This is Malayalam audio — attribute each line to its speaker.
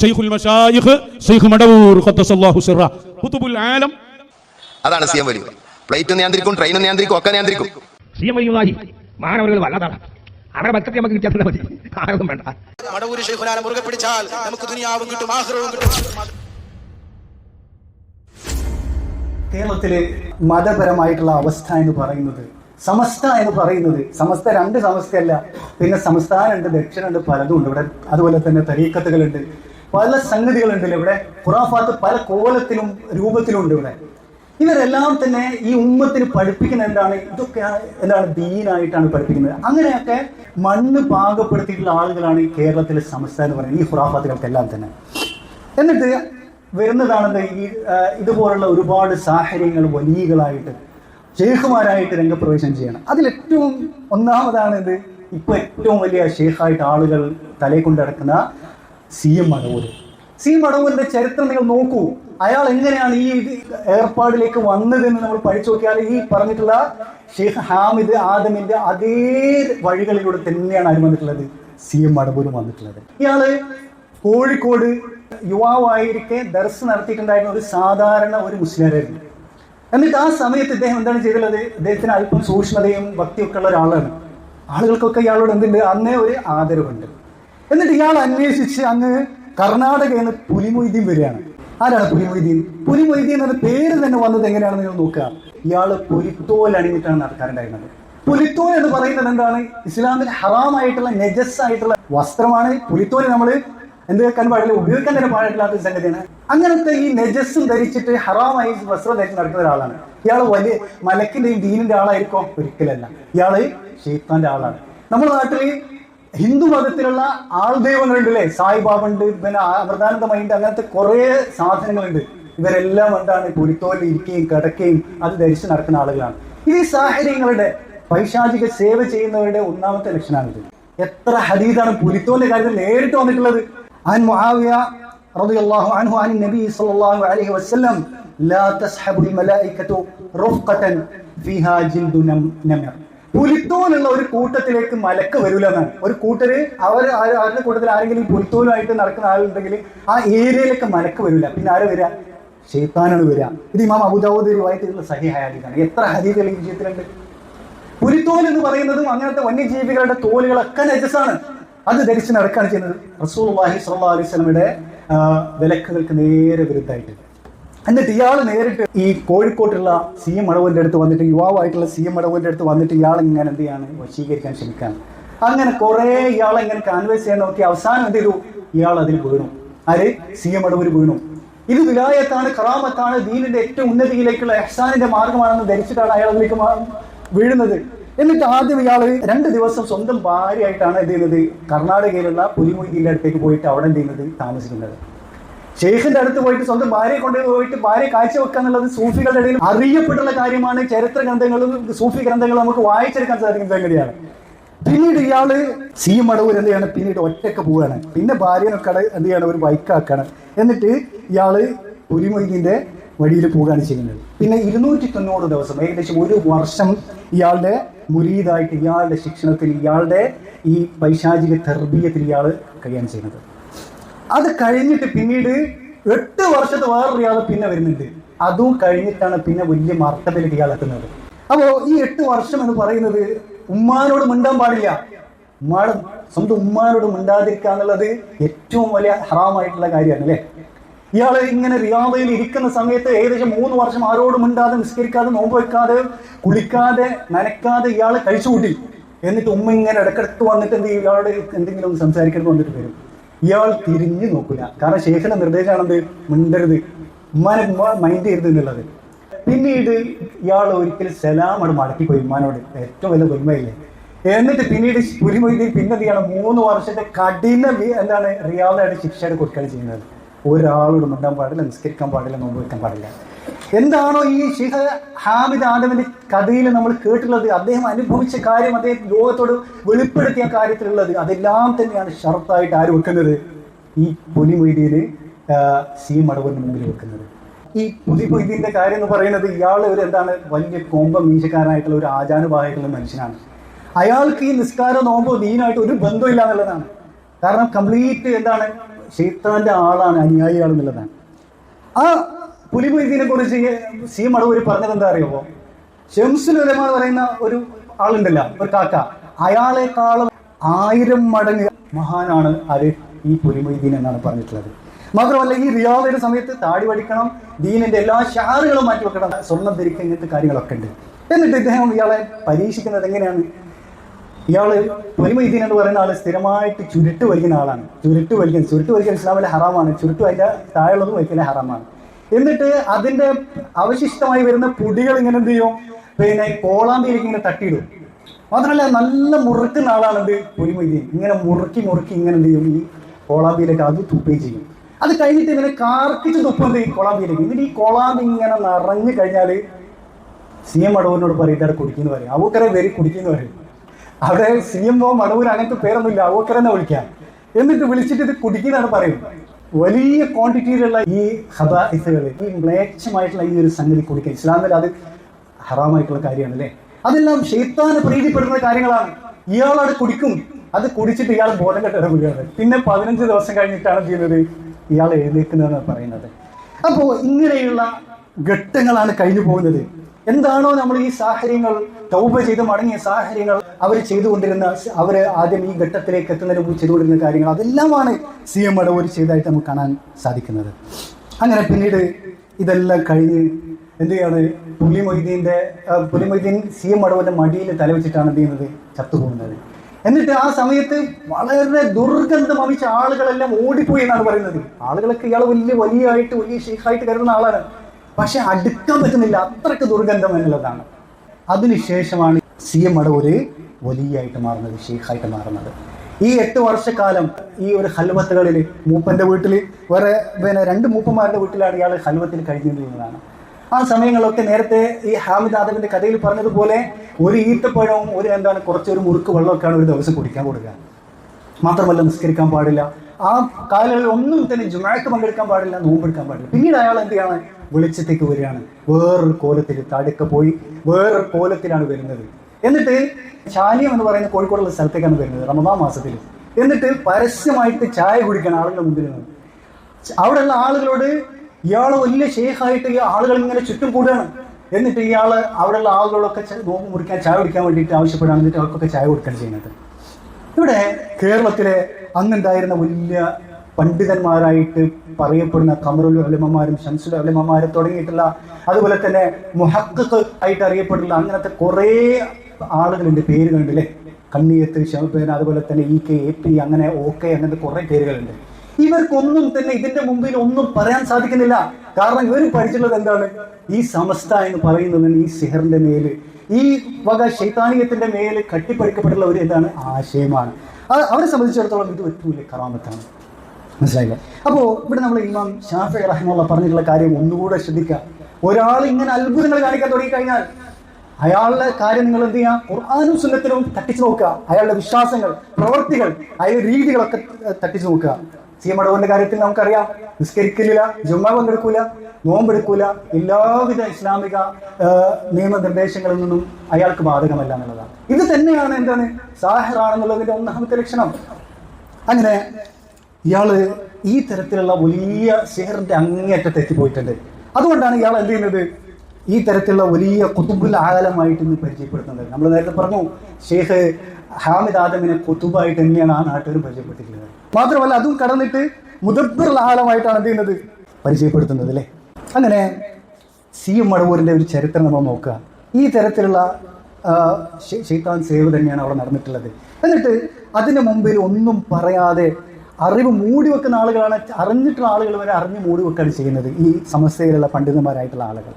Speaker 1: ഷെയ്ഖുൽ മഷായിഖ് ഷെയ്ഖ് മടവൂർ ഖദ്ദസല്ലാഹു സിറ. ഖുതുബുൽ ആലം.
Speaker 2: അതാണ് സിയം വലിയ പ്ലേറ്റ് നിയന്ത്രിക്കും ട്രെയിൻ നിയന്ത്രിക്കും ഒക്കെ നിയന്ത്രിക്കും.
Speaker 3: സിയം വലിയ മാനവരുകൾ വല്ലാതാണ്. അവരുടെ ഭക്തത്തെ നമുക്ക് കിട്ടിയാൽ മതി. ആരൊന്നും വേണ്ട.
Speaker 4: മടവൂര് ഷെയ്ഖുലാല മുറുകെ പിടിച്ചാൽ നമുക്ക് ദുനിയാവും കിട്ടും ആഹ്റവും കിട്ടും.
Speaker 5: കേരളത്തിലെ മതപരമായിട്ടുള്ള അവസ്ഥ എന്ന് പറയുന്നത് സമസ്ത എന്ന് പറയുന്നത് സമസ്ത രണ്ട് സമസ്തയല്ല. പിന്നെ സംസ്ഥാനമുണ്ട് ദക്ഷിണുണ്ട് പലതും ഉണ്ട്. ഇവിടെ അതുപോലെ തന്നെ തരീക്കത്തുകളുണ്ട്. പല സംഗതികളുണ്ട് ഇവിടെ. ഖുറാഫാത്ത് പല കോലത്തിലും രൂപത്തിലും ഉണ്ട് ഇവിടെ. ഇവരെല്ലാം തന്നെ ഈ ഉമ്മത്തിന് പഠിപ്പിക്കുന്ന എന്താണ്? ഇതൊക്കെ എന്താണ് ദീനായിട്ടാണ് പഠിപ്പിക്കുന്നത്. അങ്ങനെയൊക്കെ മണ്ണ് പാകപ്പെടുത്തിയിട്ടുള്ള ആളുകളാണ് ഈ കേരളത്തിലെ സമസ്ത എന്ന് പറയുന്നത് ഈ ഖുറാഫാത്തുകൾക്കെല്ലാം തന്നെ. എന്നിട്ട് വരുന്നതാണെന്ന് ഈ ഇതുപോലുള്ള ഒരുപാട് സാഹചര്യങ്ങൾ വലിയകളായിട്ട് ഷെയ്ഖുമാരായിട്ട് രംഗപ്രവേശനം ചെയ്യണം. അതിലേറ്റവും ഒന്നാമതാണ് ഇത് ഇപ്പൊ ഏറ്റവും വലിയ ഷെയ്ഖായിട്ട് ആളുകൾ തലേ കൊണ്ട് നടക്കുന്ന C M Madavoor C M ചരിത്രം നിങ്ങൾ നോക്കൂ. അയാൾ എങ്ങനെയാണ് ഈ ഏർപ്പാടിലേക്ക് വന്നതെന്ന് നമ്മൾ പഠിച്ചു നോക്കിയാൽ ഈ പറഞ്ഞിട്ടുള്ള ഷെയ്ഖ് ഹാമിദ് ആദമിന്റെ അതേ വഴികളിലൂടെ തന്നെയാണ് ആര് വന്നിട്ടുള്ളത് സി എം മടവൂരും വന്നിട്ടുള്ളത്. ഇയാൾ കോഴിക്കോട് യുവാവായിരിക്കെ ദർസ് നടത്തിയിട്ടുണ്ടായിരുന്ന ഒരു സാധാരണ ഒരു മുസ്ലിമായിരുന്നു എന്നിട്ട് ആ സമയത്ത് ഇദ്ദേഹം എന്താണ് ചെയ്തിട്ടുള്ളത്? അദ്ദേഹത്തിന് അല്പം സൂക്ഷ്മതയും ഭക്തിയൊക്കെ ഉള്ള ഒരാളാണ്. ആളുകൾക്കൊക്കെ ഇയാളോട് എന്തുണ്ട്? അന്നേ ഒരു ആദരവുണ്ട്. എന്നിട്ട് ഇയാൾ അന്വേഷിച്ച് അങ്ങ് കർണാടകയിൽ നിന്ന് പുലിമൊയ്തീൻ വരികയാണ്. ആരാണ് പുലിമൊയ്തീൻ? പുലിമൊയ്തീൻ എന്ന പേര് തന്നെ വന്നത് എങ്ങനെയാണെന്ന് നിങ്ങൾ നോക്കുക. ഇയാൾ പുലിത്തോൽ അണിഞ്ഞിട്ടാണ് നടക്കാറുണ്ടായിരുന്നത്. പുലിത്തോൽ എന്ന് പറയുന്നത് എന്താണ്? ഇസ്ലാമിൽ ഹറാമായിട്ടുള്ള നെജസ് ആയിട്ടുള്ള വസ്ത്രമാണ്. പുലിത്തോൽ നമ്മൾ എന്ത് വെക്കാൻ പാടില്ല ഉപയോഗിക്കാൻ തന്നെ പാടില്ലാത്ത സംഗതിയാണ്. അങ്ങനത്തെ ഈ നെജസ്സും ധരിച്ചിട്ട് ഹറാമായി വസ്ത്രം ധരിച്ച് നടക്കുന്ന ഒരാളാണ്. ഇയാൾ വലിയ മലക്കിന്റെയും ദീനിന്റെ ആളായിരിക്കും ഒരിക്കലല്ല. ഇയാൾ ഷെയ്ത്താന്റെ ആളാണ്. നമ്മുടെ നാട്ടിൽ ഹിന്ദു മതത്തിലുള്ള ആൾദൈവങ്ങളുണ്ട് അല്ലേ സായിബാബ ഉണ്ട് പിന്നെ അമൃതാനന്ദമയുണ്ട് അങ്ങനത്തെ കുറെ സാധനങ്ങളുണ്ട് ഇവരെല്ലാം എന്താണ് പുലിത്തോലിൽ ഇരിക്കുകയും കിടക്കുകയും അത് ധരിച്ച് നടക്കുന്ന ആളുകളാണ് ഇത് ഈ സാഹചര്യങ്ങളുടെ പൈശാചിക സേവ ചെയ്യുന്നവരുടെ ഒന്നാമത്തെ ലക്ഷണമാണിത് എത്ര ഹദീദാണ് പുലിത്തോലിന്റെ കാര്യത്തിൽ നേരിട്ട് വന്നിട്ടുള്ളത് عن معاوية رضي الله عنه عن النبي صلى الله عليه وسلم لا تسحب الملائكة رفقة فيها جلد نم- نمر പുലിത്തോലുള്ള ഒരു കൂട്ടത്തിലേക്ക് മലക്ക് വരൂല എന്നാണ് ഒരു കൂട്ടര് അവർ അവരുടെ കൂട്ടത്തിൽ ആരെങ്കിലും പുലിത്തോനുമായിട്ട് നടക്കുന്ന ആളുണ്ടെങ്കിൽ ആ ഏരിയയിലേക്ക് മലക്ക് വരൂല. പിന്നെ ആര് വരിക ഷെയ്ത്താനാണ് വരിക ഇത് ഇമാം അബുദാവൂദ് രൂപമായിട്ടുള്ള സഹി ഹയാദിക്കാണ് എത്ര ഹദീദുകൾ ഈ വിഷയത്തിലുണ്ട്. പുലിത്തോൽ എന്ന് പറയുന്നതും അങ്ങനത്തെ വന്യജീവികളുടെ തോലുകളൊക്കെ നജസാണ്. അത് ധരിച്ച് നടക്കുകയാണ് ചെയ്യുന്നത്. റസൂൽ വാഹി സ്വല്ലാ അലൈഹി സ്വലമിയുടെ വിലക്കുകൾക്ക് നേരെ വിരുദ്ധമായിട്ട് എന്നിട്ട് ഇയാൾ നേരിട്ട് ഈ കോഴിക്കോട്ടുള്ള സി എം അടവന്റെ അടുത്ത് വന്നിട്ട് യുവാവായിട്ടുള്ള സി എം അടവന്റെ അടുത്ത് വന്നിട്ട് ഇയാൾ ഇങ്ങനെ എന്ത് ചെയ്യാണ്? വശീകരിക്കാൻ ശ്രമിക്കാൻ അങ്ങനെ കുറെ ഇയാളെ ഇങ്ങനെ കാൻവേസ് ചെയ്യാൻ നോക്കി അവസാനം എന്ത് ചെയ്തു? ഇയാൾ അതിൽ വീണു. ആര്? സി എം മടവൂർ വീണു. ഇത് വിലായത്താണ് കറാമത്താണ് ദീനിന്റെ ഏറ്റവും ഉന്നതിയിലേക്കുള്ള എഹ്സാനിന്റെ മാർഗമാണെന്ന് ധരിച്ചിട്ടാണ് അയാൾ അതിലേക്ക് വീഴുന്നത്. എന്നിട്ട് ആദ്യം ഇയാൾ രണ്ട് ദിവസം സ്വന്തം ഭാര്യയായിട്ടാണ് എന്ത് ചെയ്യുന്നത്? കർണാടകയിലുള്ള പുലിമൊയ്തിന്റെ അടുത്തേക്ക് പോയിട്ട് അവിടെ എന്ത് ചെയ്യുന്നത്? താമസിക്കുന്നത്. ഷെയ്ഖിന്റെ അടുത്ത് പോയിട്ട് സ്വന്തം ഭാര്യയെ കൊണ്ട് പോയിട്ട് ഭാര്യ കാഴ്ചവെക്കുക എന്നുള്ളത് സൂഫികളുടെ ഇടയിൽ അറിയപ്പെട്ടുള്ള കാര്യമാണ്. ചരിത്ര ഗ്രന്ഥങ്ങളും സൂഫി ഗ്രന്ഥങ്ങളും നമുക്ക് വായിച്ചെടുക്കാൻ സാധിക്കുന്ന സംഗതിയാണ്. പിന്നീട് ഇയാൾ സി മടവൂർ എന്ത് ചെയ്യണം? പിന്നീട് ഒറ്റയ്ക്ക് പോവുകയാണ്. പിന്നെ ഭാര്യനെ കട എന്ത് ചെയ്യണം? ഒരു ബൈക്കാക്കാണ് എന്നിട്ട് ഇയാൾ പുലിമൊയ്തിന്റെ വഴിയിൽ പോവുകയാണ് ചെയ്യുന്നത്. പിന്നെ ഇരുന്നൂറ്റി തൊണ്ണൂറ് ദിവസം ഏകദേശം ഒരു വർഷം ഇയാളുടെ മുരീതായിട്ട് ഇയാളുടെ ശിക്ഷണത്തിൽ ഇയാളുടെ ഈ പൈശാചിക തെർബീയത്തിൽ ഇയാൾ കഴിയാൻ ചെയ്യുന്നത്. അത് കഴിഞ്ഞിട്ട് പിന്നീട് എട്ട് വർഷത്തെ വേറൊരു ഇയാൾ പിന്നെ വരുന്നുണ്ട്. അതും കഴിഞ്ഞിട്ടാണ് പിന്നെ വലിയ മർത്തബിലേക്ക് ഇയാൾ എത്തുന്നത് അപ്പോ ഈ എട്ട് വർഷം എന്ന് പറയുന്നത് ഉമ്മാനോട് മിണ്ടാൻ പാടില്ല. ഉമ്മാടും സ്വന്തം ഉമ്മാനോട് മിണ്ടാതിരിക്കുക എന്നുള്ളത് ഏറ്റവും വലിയ ഹറാമായിട്ടുള്ള കാര്യമാണ് അല്ലേ? ഇയാൾ ഇങ്ങനെ റിയാദയിൽ ഇരിക്കുന്ന സമയത്ത് ഏകദേശം മൂന്ന് വർഷം ആരോടും മിണ്ടാതെ നിസ്കരിക്കാതെ നോമ്പ് വെക്കാതെ കുളിക്കാതെ നനക്കാതെ ഇയാൾ കഴിച്ചുകൂട്ടി. എന്നിട്ട് ഉമ്മ ഇങ്ങനെ ഇടക്കിടക്ക് വന്നിട്ട് എന്ത് ഇയാളോട് എന്തെങ്കിലും ഒന്ന് സംസാരിക്കരുത് വന്നിട്ട് വരും. ഇയാൾ തിരിഞ്ഞു നോക്കില്ല കാരണം ശേഖരന്റെ നിർദ്ദേശമാണെന്ത് മിണ്ടരുത്. ഉമ്മാനെ മൈൻഡ് ചെയ്യരുത് എന്നുള്ളത്. പിന്നീട് ഇയാൾ ഒരിക്കൽ സലാം അവിടെ മടക്കിപ്പോയി ഉമ്മാനോട്. ഏറ്റവും വലിയ ഉന്മയില്ലേ എന്നിട്ട് പിന്നീട് പുലിമൊയ്തി പിന്നെ ചെയ്യണം? മൂന്ന് വർഷത്തെ കഠിന എന്താണ്? റിയാളായിട്ട് ശിക്ഷയുടെ കൊടുക്കുകയാണ് ചെയ്യുന്നത്. ഒരാളോട് മിണ്ടാൻ പാടില്ല നിസ്കരിക്കാൻ പാടില്ല നോമ്പ് വെക്കാൻ പാടില്ല. എന്താണോ ഈ ഷിഹ ഹാമിദ് ആദമിന്റെ കഥയിൽ നമ്മൾ കേട്ടിട്ടുള്ളത്? അദ്ദേഹം അനുഭവിച്ച കാര്യം അദ്ദേഹം ലോകത്തോട് വെളിപ്പെടുത്തിയ കാര്യത്തിലുള്ളത്. അതെല്ലാം തന്നെയാണ് ഷർത്തായിട്ട് ആര് വെക്കുന്നത്? ഈ പുലി സി മടവൂരിന് മുമ്പിൽ വെക്കുന്നത്. ഈ പുലി കാര്യം എന്ന് പറയുന്നത് ഇയാൾ ഒരു എന്താണ് വലിയ കോമ്പ മീശക്കാരനായിട്ടുള്ള ഒരു ആചാനുഭാവായിട്ടുള്ള മനുഷ്യനാണ്. അയാൾക്ക് ഈ നിസ്കാര നോമ്പോ ദീനായിട്ട് ഒരു ബന്ധമില്ല എന്നുള്ളതാണ്. കാരണം കംപ്ലീറ്റ് എന്താണ്? ഷെയ്ത്താന്റെ ആളാണ് അനുയായിയാണെന്നുള്ളതാണ്. ആ പുലിമൊയ്തീനെ കുറിച്ച് സി മടവൂര് പറഞ്ഞത് എന്താ അറിയുമോ? ഷംസുൽ ഉലമ എന്ന് പറയുന്ന ഒരു ആളുണ്ടല്ലോ ഒരു കാക്ക. അയാളെക്കാളും ആയിരം മടങ്ങ് മഹാനാണ് അത് ഈ പുലിമൊയ്തീൻ എന്നാണ് പറഞ്ഞിട്ടുള്ളത്. മാത്രമല്ല ഈ റിയാദയുടെ സമയത്ത് താടി പഠിക്കണം ദീനിന്റെ എല്ലാ ഷാറുകളും മാറ്റി വെക്കണം സ്വർണം ധരിക്കുക ഇങ്ങനത്തെ കാര്യങ്ങളൊക്കെ ഉണ്ട്. എന്നിട്ട് ഇദ്ദേഹം ഇയാളെ പരീക്ഷിക്കുന്നത് എങ്ങനെയാണ്? ഇയാൾ പൊലിമൈദീൻ എന്ന് പറയുന്ന ആൾ സ്ഥിരമായിട്ട് ചുരുട്ട് വലിക്കുന്ന ആളാണ്. ചുരുട്ട് വലിക്കുന്നത് ചുരുട്ട് വലിക്കുന്ന ഇസ്ലാമിലെ ഹറാമാണ്. ചുരുട്ട് അതിന്റെ താഴെയുള്ളതും വലിക്കുന്ന ഹറാമാണ്. എന്നിട്ട് അതിന്റെ അവശിഷ്ടമായി വരുന്ന പൊടികൾ ഇങ്ങനെ എന്ത് ചെയ്യും? പിന്നെ കോളാമ്പിയിലേക്ക് ഇങ്ങനെ തട്ടിയിടും. മാത്രമല്ല നല്ല മുറുക്കുന്ന ആളാണ് എന്ത്? പൊലിമൈദീൻ ഇങ്ങനെ മുറുക്കി മുറുക്കി ഇങ്ങനെ എന്ത് ചെയ്യും? ഈ കോളാമ്പിയിലേക്ക് അത് തുപ്പുകയും ചെയ്യും. അത് കഴിഞ്ഞിട്ട് ഇങ്ങനെ കാർക്കിച്ച് തുപ്പുന്നത് ഈ കോളാമ്പിയിലേക്ക്. എന്നിട്ട് ഈ കോളാമ്പി ഇങ്ങനെ നിറഞ്ഞു കഴിഞ്ഞാൽ സി എം അടവൂരിനോട് പറയും ഇതാണ് കുടിക്കുന്നു പറയും. അവക്കരെ പേര് കുടിക്കുന്നു പറയും. അവിടെ സി എം ഒ മടവൂർ അങ്ങനത്തെ പേരൊന്നുമില്ല. അവക്കരെന്നെ വിളിക്കാം. എന്നിട്ട് വിളിച്ചിട്ട് ഇത് കുടിക്കുന്നതാണ് പറയും വലിയ ക്വാണ്ടിറ്റിയിലുള്ള ഈ ഹബാഇസുകൾ ഈ മ്ലേച്ഛമായിട്ടുള്ള ഈ ഒരു സംഗതി കുടിക്കുക ഇസ്ലാമിൽ അത് ഹറാമായിട്ടുള്ള കാര്യമാണ് അല്ലേ അതെല്ലാം ഷെയ്ത്താന് പ്രീതിപ്പെടുന്ന കാര്യങ്ങളാണ്. ഇയാളത് കുടിക്കും. അത് കുടിച്ചിട്ട് ഇയാൾ ബോധം കെട്ടിട വീഴുന്നത് പിന്നെ പതിനഞ്ച് ദിവസം കഴിഞ്ഞിട്ടാണ് ചെയ്യുന്നത്? ഇയാൾ എഴുന്നേക്കുന്നതെന്ന് പറയുന്നത്. അപ്പോൾ ഇങ്ങനെയുള്ള ഘട്ടങ്ങളാണ് കഴിഞ്ഞു പോകുന്നത്. എന്താണോ നമ്മൾ ഈ സാഹചര്യങ്ങൾ തൗബ ചെയ്ത് മടങ്ങിയ സാഹചര്യങ്ങൾ അവർ ചെയ്തുകൊണ്ടിരുന്ന അവർ ആദ്യം ഈ ഘട്ടത്തിലേക്ക് എത്തുന്നതിന് മുമ്പ് ചെയ്തുകൊണ്ടിരുന്ന കാര്യങ്ങൾ അതെല്ലാമാണ് സി എം മടവൂർ ചെയ്തതായിട്ട് നമുക്ക് കാണാൻ സാധിക്കുന്നത്. അങ്ങനെ പിന്നീട് ഇതെല്ലാം കഴിഞ്ഞ് എന്ത് ചെയ്യാണ് പുലി മൊയ്തീന്റെ പുലി മൊയ്തീൻ സി എം മടവൂരിന്റെ മടിയിൽ തലവെച്ചിട്ടാണ് എന്ത് ചെയ്യുന്നത്? ചത്തുപോകുന്നത്. എന്നിട്ട് ആ സമയത്ത് വളരെ ദുർഗന്ധം അമിച്ച ആളുകളെല്ലാം ഓടിപ്പോയി എന്നാണ് പറയുന്നത്. ആളുകളൊക്കെ ഇയാൾ വലിയ വലിയ ആയിട്ട് വലിയ ഷെയ്ഖായിട്ട് കരുതുന്ന ആളാണ്. പക്ഷെ അടുക്കാൻ പറ്റുന്നില്ല. അത്രയ്ക്ക് ദുർഗന്ധം എന്നുള്ളതാണ്. അതിനുശേഷമാണ് സി എം മടവൂര് വലിയായിട്ട് മാറുന്നത് ഷെയ്ഖായിട്ട് മാറുന്നത്. ഈ എട്ട് വർഷക്കാലം ഈ ഒരു ഹൽവത്തുകളിൽ മൂപ്പന്റെ വീട്ടിൽ വേറെ പിന്നെ രണ്ട് മൂപ്പന്മാരുടെ വീട്ടിലാണ് ഇയാൾ ഹൽവത്തിൽ കഴിഞ്ഞിരുന്നതാണ്. ആ സമയങ്ങളൊക്കെ നേരത്തെ ഈ ഹാമിദ് ആദവിന്റെ കഥയിൽ പറഞ്ഞതുപോലെ ഒരു ഈത്തപ്പഴവും ഒരു എന്താണ് കുറച്ചൊരു മുറുക്ക് വെള്ളമൊക്കെയാണ് ഒരു ദിവസം കുടിക്കാൻ കൊടുക്കുക. മാത്രമല്ല നിസ്കരിക്കാൻ പാടില്ല. ആ കാലങ്ങളിൽ ഒന്നും തന്നെ ജുമാക്ക് പങ്കെടുക്കാൻ പാടില്ല നോമ്പെടുക്കാൻ പാടില്ല. പിന്നീട് അയാൾ എന്ത് ചെയ്യാണ്? വെളിച്ചത്തേക്ക് വരികയാണ്. വേറൊരു കോലത്തിൽ തടുക്ക പോയി വേറൊരു കോലത്തിലാണ് വരുന്നത്. എന്നിട്ട് ശാലിയം എന്ന് പറയുന്ന കോഴിക്കോടുള്ള സ്ഥലത്തേക്കാണ് വരുന്നത് റമദാ മാസത്തിൽ. എന്നിട്ട് പരസ്യമായിട്ട് ചായ കുടിക്കണം ആളുകളുടെ മുമ്പിൽ നിന്ന്. അവിടെയുള്ള ആളുകളോട് ഇയാൾ വലിയ ഷെയ്ഖായിട്ട് ഈ ആളുകൾ ഇങ്ങനെ ചുറ്റും കൂടുകയാണ് എന്നിട്ട് ഇയാൾ അവിടെയുള്ള ആളുകളൊക്കെ നോമ്പ് മുറിക്കാൻ ചായ കുടിക്കാൻ വേണ്ടിയിട്ട് ആവശ്യപ്പെടുകയാണ് എന്നിട്ട് അവർക്കൊക്കെ ചായ കൊടുക്കാൻ ചെയ്യുന്നത്. ഇവിടെ കേരളത്തിലെ അന്നുണ്ടായിരുന്ന വലിയ പണ്ഡിതന്മാരായിട്ട് പറയപ്പെടുന്ന കമറുൽ അലിമമാരും ഷംസുൽ അലിമമാരും തുടങ്ങിയിട്ടുള്ള അതുപോലെ തന്നെ മുഹക്ക് ആയിട്ട് അറിയപ്പെടുന്ന അങ്ങനത്തെ കുറേ ആളുകളുണ്ട്. പേര് കണ്ടില്ലേ? കണ്ണിയത്ത് ഷമപ്പേൻ അതുപോലെ തന്നെ ഇ കെ എ പി അങ്ങനെ ഒ കെ അങ്ങനത്തെ കുറേ പേരുകളുണ്ട്. ഇവർക്കൊന്നും തന്നെ ഇതിന്റെ മുമ്പിൽ ഒന്നും പറയാൻ സാധിക്കുന്നില്ല. കാരണം ഇവർ പഠിച്ചിട്ടുള്ളത് എന്താണ്? ഈ സമസ്ത എന്ന് പറയുന്നതിന് ഈ സിഹറിന്റെ മേൽ ഈ വക ശൈതാനിയത്തിന്റെ മേൽ കട്ടിപ്പടിക്കപ്പെട്ടുള്ള ഒരു എന്താണ് ആശയമാണ്. അവരെ സംബന്ധിച്ചിടത്തോളം ഇത് ഏറ്റവും കറാമത്താണ്. മനസ്സിലായില്ലേ? അപ്പോ ഇവിടെ നമ്മൾ ഇമാം ഷാഫി റഹ്മുള്ള പറഞ്ഞിട്ടുള്ള കാര്യം ഒന്നുകൂടെ ശ്രദ്ധിക്കുക. ഒരാൾ ഇങ്ങനെ അത്ഭുതങ്ങൾ കാണിക്കാൻ തുടങ്ങിക്കഴിഞ്ഞാൽ അയാളുടെ കാര്യം നിങ്ങൾ എന്ത് ചെയ്യുക? ഖുർആാനും സുന്നത്തിനും തട്ടിച്ചു നോക്കുക. അയാളുടെ വിശ്വാസങ്ങൾ പ്രവൃത്തികൾ അയാളുടെ രീതികളൊക്കെ തട്ടിച്ചു നോക്കുക. സി എം അടവന്റെ കാര്യത്തിൽ നമുക്കറിയാം. നിസ്കരിക്കില്ല ജുമ്മ പങ്കെടുക്കൂല നോമ്പെടുക്കൂല. എല്ലാവിധ ഇസ്ലാമിക നിയമ നിയമനിർദ്ദേശങ്ങളിൽ നിന്നും അയാൾക്ക് ബാധകമല്ല എന്നുള്ളതാണ്. ഇത് തന്നെയാണ് എന്താണ്? സാഹിറാണെന്നുള്ളതിന്റെ ഒന്നാമത്തെ ലക്ഷണം. അങ്ങനെ ഇയാൾ ഈ തരത്തിലുള്ള വലിയ ഷെയറിന്റെ അങ്ങേയറ്റത്ത് എത്തിപ്പോയിട്ടുണ്ട്. അതുകൊണ്ടാണ് ഇയാൾ എന്ത് ചെയ്യുന്നത്? ഈ തരത്തിലുള്ള വലിയ കുത്തുബുൽ ആകാലമായിട്ട് ഇന്ന് പരിചയപ്പെടുത്തുന്നത്. നമ്മൾ നേരത്തെ പറഞ്ഞു ഷെയ്ഖ് ഹാമിദ് ആദമിനെ കുത്തുബായിട്ട് തന്നെയാണ് ആ നാട്ടുകാർ പരിചയപ്പെട്ടിട്ടുള്ളത്. മാത്രമല്ല അതും കടന്നിട്ട് മുദബ്ബർ ആലമായിട്ടാണ് എന്ത് ചെയ്യുന്നത്? പരിചയപ്പെടുത്തുന്നത് അല്ലേ? അങ്ങനെ സി എം മടവൂരിന്റെ ഒരു ചരിത്രം നമ്മൾ നോക്കുക. ഈ തരത്തിലുള്ള ഷെയ്ഖാൻ സേവ് തന്നെയാണ് അവിടെ നടന്നിട്ടുള്ളത്. എന്നിട്ട് അതിന് മുമ്പിൽ ഒന്നും പറയാതെ അറിവ് മൂടി വെക്കുന്ന ആളുകളാണ് അറിഞ്ഞിട്ടുള്ള ആളുകൾ വരെ അറിഞ്ഞ് മൂടി വെക്കുകയാണ് ചെയ്യുന്നത് ഈ സമസ്തയിലുള്ള പണ്ഡിതന്മാരായിട്ടുള്ള ആളുകൾ.